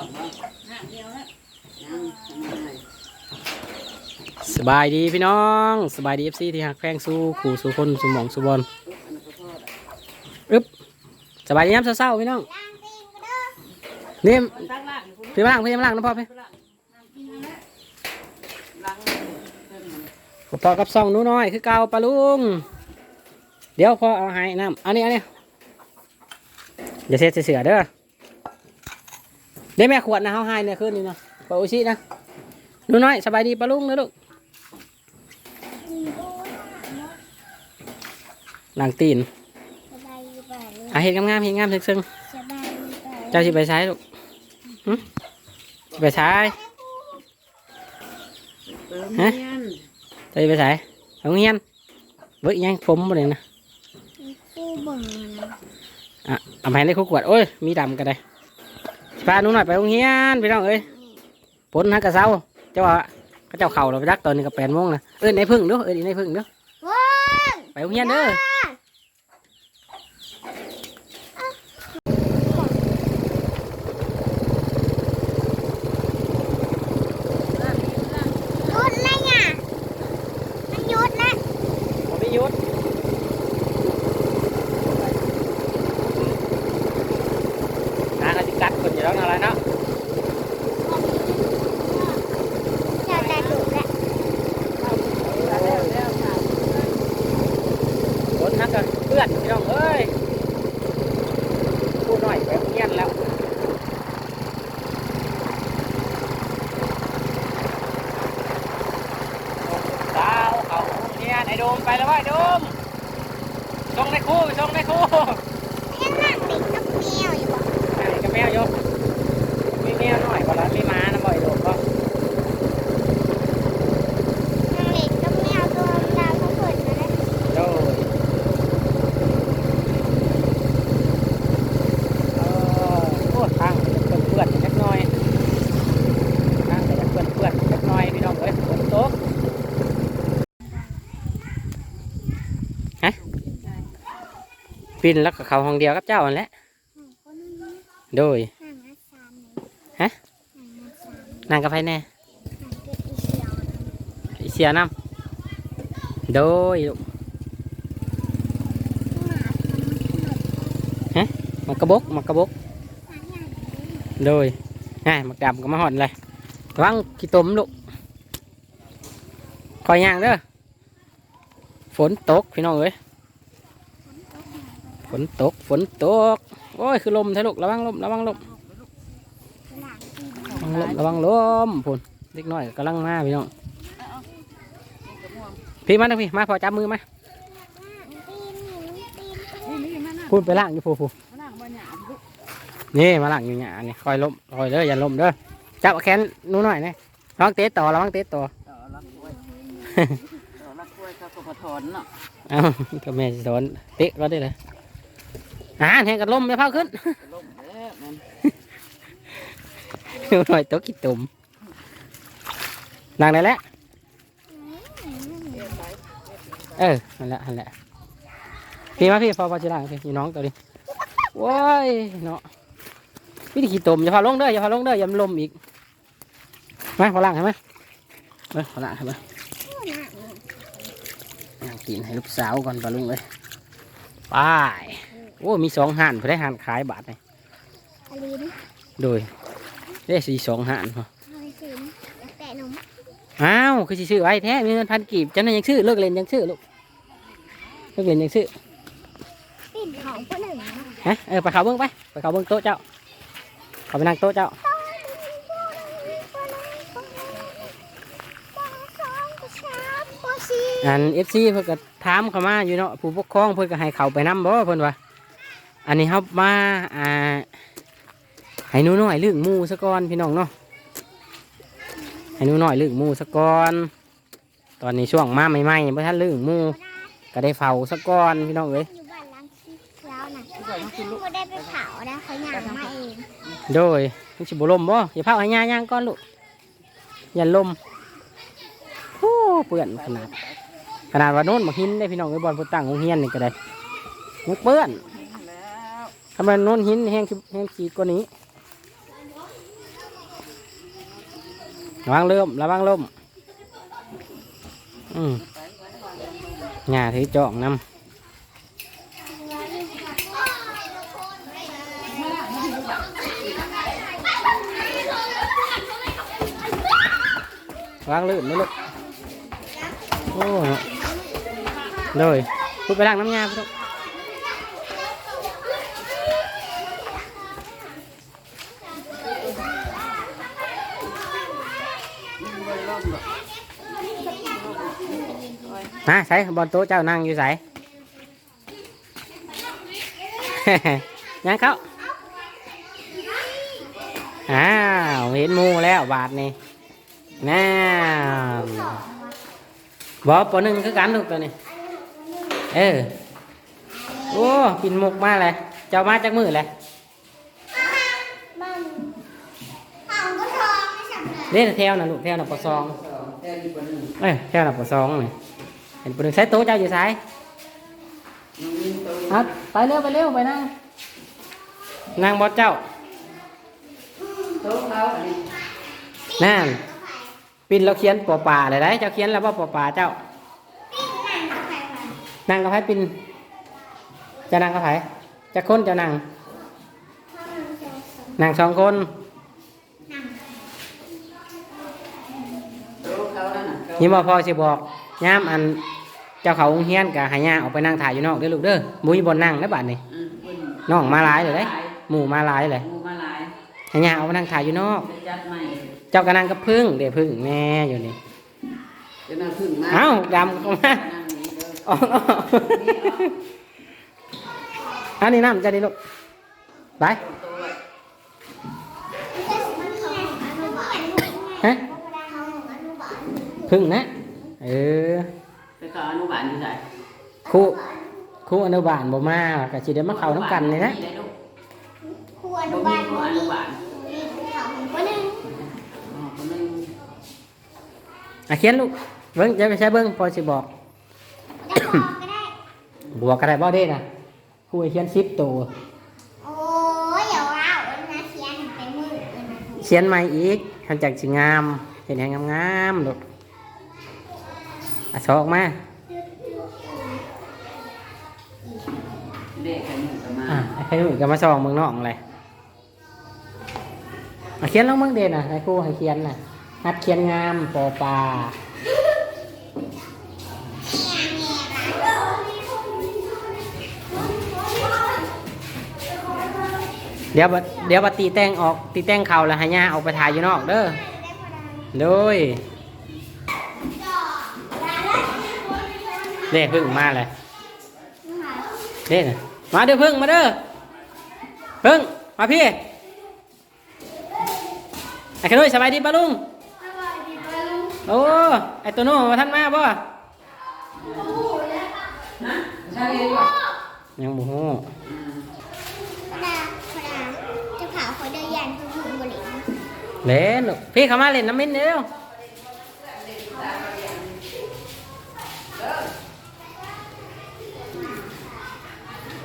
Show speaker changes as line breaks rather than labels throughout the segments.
องบ่
ห้าเดียวแล้ว
ยังทำไง
สบายดีพี่น้องสบายดีเอฟซีที่หักแพงสู้ขู่สู้คนสู้หมองสู้บอล
อันนั้นก็พอละ
อึ๊บสบายดีน้ำเศร้าๆพี่น้องนี่
ตั้งล่างคุณ
พี่มาล่างพี่มาล่างนะพ่อพี่
ล้างเพิ่มมัน
พ่อกับซองหนู้น้อยคือเก่าปลาลุง เดี๋ยวพ่อเอาให้น้ำอานี่เอานี่อย่าเสียเสือเด้อ เดี๋ยวแม่ขวดนะเขาให้เนี่ยขึ้นนี่เนาะปลาอุชินะหนูน้อยสบายดีปลาลุงนะลูกหลังตีน
สบายดีป่ะลูก
อะเห็นงามๆเห็นงามซึ้ง
สบายดีป่ะ
ๆเจ้าสิไปใช้ลูกหึไปใช้
เติม
ฮะ
เงิน
เจ้าสิไปใช้โรงเรียนเบิกยังผมบ่เลยนะ
คู่บ่งนะ
อะเอาไปให้ในคุกขวดโอ้ยมีดำกันเลย พาหนูหน่อยไปโรงเรียนพี่น้องเอ้ยผลฮักกระเซ้าเจ้าว่าเขาเจ้าเข่าเราไปยักตอนนี้กับแปดโมงนะเอ้ยในพึ่งเด้อเอ้ยในพึ่งเด้อ
ว้า
ไปโรงเรียนเด้อ
หยุดนะเนี่ยมันหยุดนะ
ผมไม่หยุดนะเขาจะกัดคนอยู่แล้วอะไรเนาะ
จะได้ถูกแล้ว
ผลฮักกับเพื่อนพี่น้อง เอ้ยพูดหน่อยไปโรงเรียนแล้วสาวเขาโรงเรียนไอ้โดมไปแล้วว่าไอ้โดมส่งในครู่ส่งในครู่
ยังนั่งเด็กกับแมวอยู่บ่
นั่นกับแมวโยมมีแมวหน่อยก่อนละมีหม้านะบ่อยโดมก็
นั่งเด็กกับแมวตัวดาวเขาเปิดมาแล้ว
โดยเออโอ้ทางเปื่อนเปื่อนๆจักหน่อยทางจะเปื่อนเปื่อนๆจักหน่อยพี่น้องเอ้ยฝนตกฮะ ปินแล้วก็เขาห้องเดียวกับเจ้าอันแหละ
คนนึงนั่ง
โดย
อาย
ฮะ
นั่งอาสาม
นางกับไผแน่
นั่งเกิดอีเชีย
เสียน้ำโดยลูก
หมาทำขนม
มักกระบกมักกระบกโดยง่ายมักดำก็มาหอดเลยวังขี้ตุ่มลูกคอยย่างเด้อฝนตกพี่น้องเอ้ย ฝนตก ฝนตก โอ้ย คือลมใช่ลูก ระวังลม ระวังลม
หลังกิน
ระวังลม ระวังลมพุ่นเล็กน้อยกำลังมาพี่น้อง พี่มาหน่อยพี่ มาพอจับมือมา
ตีนหนูตีน
นี่นี่มานั่ง
พูดไปล่างอยู่พูพู
มานั่งบนหยาบลูก
นี่มาล่างอยู่เนี่ยนี่คอยลมคอยเด้ออย่าลมเด้อ จับแขนหนูหน่อยนี่ระวังเตะต่อระวังเตะต่อ
ต่อรักกล้วยต่อรักกล้วยเขาก็พอถอนเนาะ
เอ้าก็แม่สิสอนเตะก็ได้เลย อ่าแหงกันลมไม่เผาขึ้น
ล่มแล้วมัน
หนูหน่อยตกขี้ตุ่มนางได้แล้วเออนั่นแหละนั่นแหละพี่มาพี่พอพอจะล้างพี่นี่น้องตัวนี้ว้ายเนาะพี่ที่ขี้ตุ่มอย่าพาลงเด้ออย่าพาลงเด้ออย่าลมอีกมาพอล้างใช่ไหมเออพอล้างใช่ไหมล้างกินให้ลูกสาวก่อนปลาลุงเลยไป โอ้มีสองห่านเพื่อได้ห่านขายบาทเลย
อลิน
โดยได้สี่สองห่านพอ
ทอยสินแปะนม
อ้าวคือสิซื้อไว้แท้มีเงินพันกีบจังนั้นยังซื้อเลิกเล่นยังซื้อลูกเลิกเล่นยังซื้อ
ปิ่นของคนหนึ่งนะ
ฮะเออไปเขาเบิ้งไปไปเขาเบิ้งโต๊ะเจ้าเขาไปนั่งโต๊ะเจ้าอันเอฟซีเพิ่นก็ถามเข้ามาอยู่เนาะผู้ปกครองเพิ่นก็ให้เขาไปนํบ่เพิ่นว่า อันนี้เฮามาอ่าให้หนูน้อยลึกหมู่ซะก่อนพี่น้องเนาะให้หนูน้อยลึกหมู่ซะก่อน ตอนนี้ช่วงมาใหม่ๆบ่ทันลึกหมู่ก็ได้เฝ้าซะก่อนพี่น้องเอ้ย
อยู่บ้านล้างชีแล้วนะไม่ได้ไปเผานะเขาหยางมาเอง
โดยมันสิบ่ลมบ่อย่าพาให้ย่าย่างก่อนลูกอย่าลมโอ้เปื้อนขนาด ขนาดว่าโน้นมาหินได้พี่น้องไอ้บอลพุตั้งของเฮียนนี่ก็ได้มันเปื้อน
แล้ว
ทำไมโน้นหินแห้งขี้แห้งขีดกว่านี้ระวังเริ่มระวังล่มอืมหญ้าถือจอกนำวางลื่นไหมลูกโอ้เลยพูดไปล้างน้ำยาพี่ลูก มาใส่บอลโต๊ะเจ้านั่งอยู่ใส่ ยังเขาอ้าวเห็นหมูแล้วบาทนี่น่าบอปหนึ่งคือกันถูกตัวนี้ เออ โอ้กินหมกมาเลย เจ้ามาจากมือเลย
มันเขาก็ทองไม่สำเร็จ
เล่นแถวนะลูกแถวนะปอซอง
แค่อยู่บนหนึ่ง
เอ้ยแถวนะปอซองนี่เห็ นปหนึ่งใส่โต๊ะเจ้าอยู่ใส่
น้องมิ้นตัว
ครับไปเร็วไปเร็วไปนั่งนั่งบอสเจ้า
โต๊ะเขานั่น
ปินเราเขียนปอป่าเลยได้เจ้าเขียนแล้วว่าปอป่าเจ้า
นั่งกับไผ
ปินจะนั่งกับไผจะคนจะนั่ง
นจะสม
นั่งสองคน
นี่
มา
พอสิบอกย่ามอัน เจ้าเขาองเฮียนกับหายาออกไปนั่งถ่ายอยู่นอกเด้อลูกเด้อมุ้ยบนนั่งแล้วบัดนี้
อืมเพิ่น
น้องมาหลายเลยเด้หมู่มาหลายเลย
หมู่มาหลาย
หายาออกไปนั่งถ่ายอยู่นอก
ไปจัดใหม่
เจ้าก็นั่งกับพึ่งเดี๋ยวพึ่งแม่อยู่นี่
จะน่าพึ่งมา
เอ้าดำเข้ามา
นั่งนี่เด้อ
อ๋ออันนี้น้ำจะดีลูกไป
โต๊ะไว้
มันเขาอนุบาล
ฮะ
เขาอนุบาล
พึ่งนะ เออ
ไปเขาอนุบาลอยู่ไหน
ครูครูอนุบาลบ่มาก็สิได้มาเข้าน้ำกันนี่นะ
ได้ลูก
ครูอนุบาล
บ่มีครูอนุบาล
มีเขาคนหนึ่ง
อ๋อคนนึง
อะเขียนลูกเบิ้งจะไปใช้เบิ้งพอสิบอก
จะบอกก็ได้
บวกก็ได้บ่ได้นะครูให้เขียนสิบตัว
โอ้ยอย่าว้าวนะเขียนไปมือเลยนะ
เขียนใหม่อีกทันจากสิงามเห็นแหงงามๆลูกอะสอกมา
เด็กกันหนึ่งก็มา
อะ ให้หนุ่ยก็มาสองเมืองนอกเลยอะเขียนลงเมืองเด่นอะให้ครูให้เขียนน่ะนัดเขียนงามปอปลาเดี๋ยวเดี๋ยวบตีแต่งออกตีแต่งเข่าแล้วให้ย่าออกไปถ่ายอยู่นอกเด้อโดยเด้พึ่งมาเลยเด้น่ะมาเด้อพึ่งมาเด้อ พึ่งมาพี่ไอ้ขนุยสบายดีปะลุงโอ้ไอ้ตัวโน้มาท่านมาป่ะ
นะใช่เลยว่ะ
ยังบ่ฮู้
อืม
พระดาพระดาจะเผาเขาเดินยันคือหุ่นบริ
เล่นลูกพี่เข้ามาเล่นน้ำมิ้นเร็ว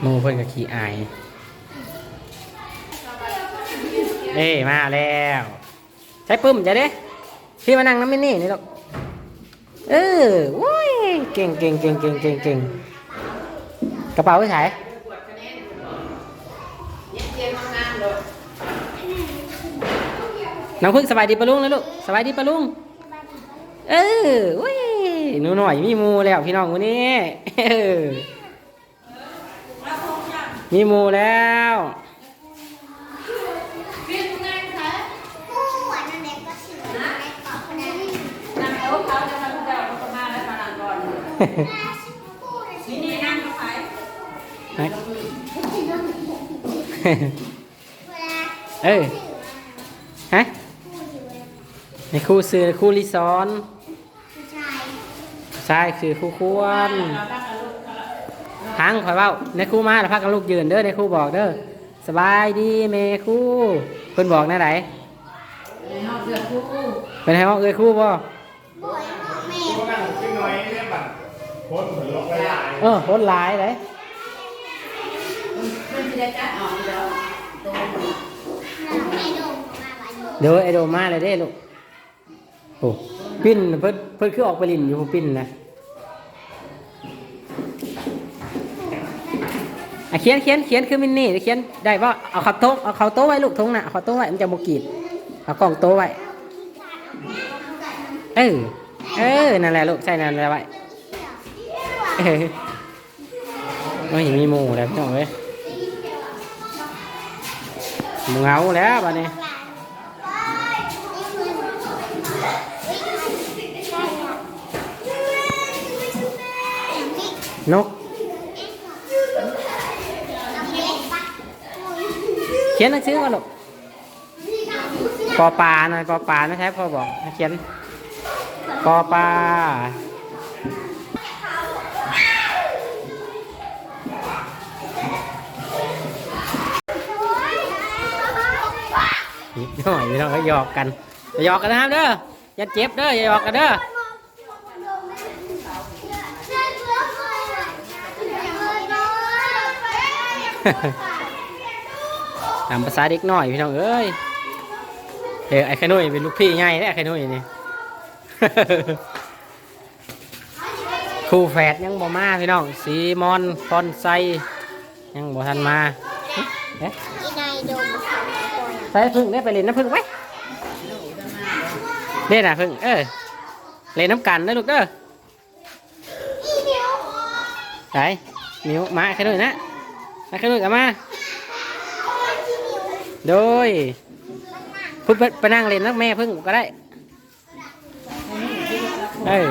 หมูเพิ่นก็ขี้อาย เอ้ยมาแล้ว ใช้ปึ้มจะเด้พี่มานั่งน้ำมินนี่นี่ลูกเออโว้ยเก่งเก่งเก่งเก่งเก่งเก่งกระเป๋าไปไหนน้องพึ่งสบายดีปะลุงนะลูกสบายดีปะลุงเออโอ้ยหนูหน่อยมีมูแล้วพี่น้องวันนี้มีมูแล้ว
ผู้หวานนั่นเองก็ชื่อในเกาะพระดา
นั่งโต๊ะเขาจะมาทุกเจ้าเขาก็มาแล้วมานั่งก่อ นนี่นี่นั่งกับใคร
เออฮะในครูซื้อครูลิซอน
ผู้ชาย
ใช่คือครูควรทางคอยเว้าในครูมาแล้วพักกันลูกยืนเด้อในครูบอกเด้อสบายดีเมครูเพิ่นบอกแน่ไหน
ในห้องเสื้อคู่
เป็นให้ห้องเอ้ยครูบ่
บ่อยแม่
ก็นั่งขึ้นหน่อยเนี่ยบัดโคตรเหมือนลงไปหลาย
เออคนหลายเลย
มันจะได้จัดออกเดี๋ยวตัวมัน
ไอ้โดมมาวันนี้
เดี๋ยวไอโดมมาเลยเด้ลูกโอ้ปิ้นเพิ่นเพิ่นคือออกไปลินอยู่ปิ้นนะอะเขียนเขียนเขียนคือมินนี่เขียนได้ป่ะเอาขับโต๊ะเอาเขาโต๊ะไว้ลูกทงน่ะเอาเขาโต๊ะไว้มันจะบกีดเอากล่องโต๊ะไว้เออเออนั่นแหละลูกใช่นั่นแหละไว้ เออโอ้ยมีหมูแล้วพี่น้องเว้ยหมูเงาแล้วบัดนี้นก เขียนหนังสือมาลูกปอปลาหน่อยปอปลานะใช่พ่อบอกเขียนปอปลา นิดหน่อยไม่ต้องไปหยอกกันอย่าหยอกกันนะครับเด้ออย่าเจ็บเด้ออย่าหยอกกันเด้อตามภาษาเด็กน้อยพี่น้องเอ้ยเออไอ้ขนุยเป็นลูกพี่ไงไอ้ขนุยนี่ครูแฝดยังบ่มาพี่น้องสีมอนฟอนไซยังบ่ทันมาเอ๊ะ ใส่พึ่งได้ไปเล่นน้ำพึ่งไว้เล่นน่ะพึ่งเออเล่นน้ำกันนะลูกเด้อ
อีเดียว
ไหนมิวมาไอ้ขนุยนะไอ้ขนุยกับมาโดยพึ่งไปไปนั่งเล่นนักแม่พึ่งก็ได้เออ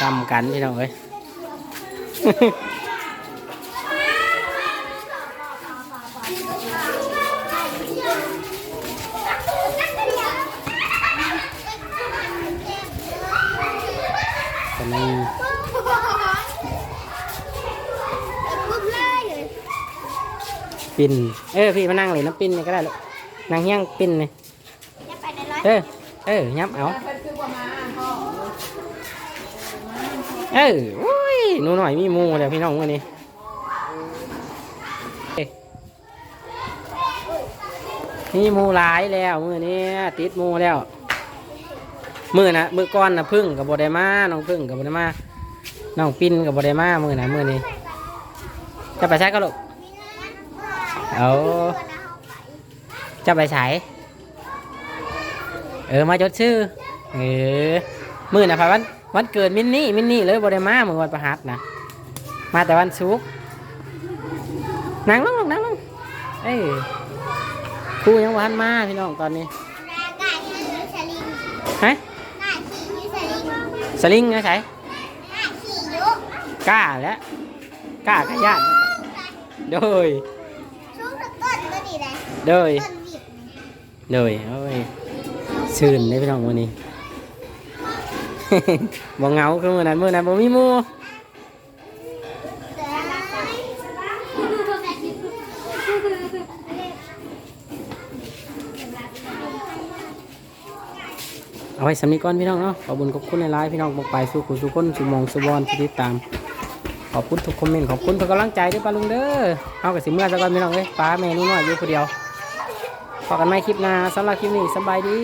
ซ้ำกันพี่น้องเอ้ย คนนี้
ปุ๊บเลยเลย
ปินเออพี่มานั่งเลยน้ำปินนี่ก็ได้ลูกนั่งเฮี้ยงปินนี่
จะไปในร้อย
เออเออยับเอา
เพิ่นคือว่ามาพ่อ
เออโอ้ยหนูหน่อยมีหมูเดี๋ยวพี่น้องวันนี้เอ้ยมีหมูหลายแล้วมือนี้ติดหมูแล้ว มือนะมือก้อนนะพึ่งกับบไดมาน้องพึ่งกับบไดมาน้องปินกับบไดมามือนะมือนี้จะไปใช้ก็ลูกเอาจะไปใช้เออมาจดชื่อเออมือนะพะวันวันเกิดมินนี่มินนี่เลยบไดมามือวันประหัสนะมาแต่วันศุกร์นั่งลงลูกนั่งลงเอ้ยครูยังวันมาพี่น้องตอนนี้
ไก่ขี่ยูสลิง
ฮะ
ไก่ขี่ยูสลิง
สลิงนะใช่
ไก่ขี่ยุ
กล้าแล้วกล้ากับญาติโดย
ช่วงต้นก็ดีเลย
โดย
ต้นวิบ
โดยโอ้ยชื่นได้พี่น้องวันนี้บ่เหงาคือมื่อนั้นมื่อนั้นบ่มีหมู่ เอาไว้สำนีก่อนพี่น้องเนาะขอบคุญขอบคุณในไลฟ์พี่น้องบอกไปสู่คุณสู่คนสู่มองสู่บอลที่ติดตาม ขอบคุณทุกคอมเมนต์ขอบคุณทุกกำลังใจด้วยป้าลุงเด้อเอากับสิเมื่อสักก่อนพี่น้องเอ้ยป้าแม่นุ่นน้อยอยู่คนเดียวพอกันไม่คลิปหน้าสำหรับคลิปนี้สบายดี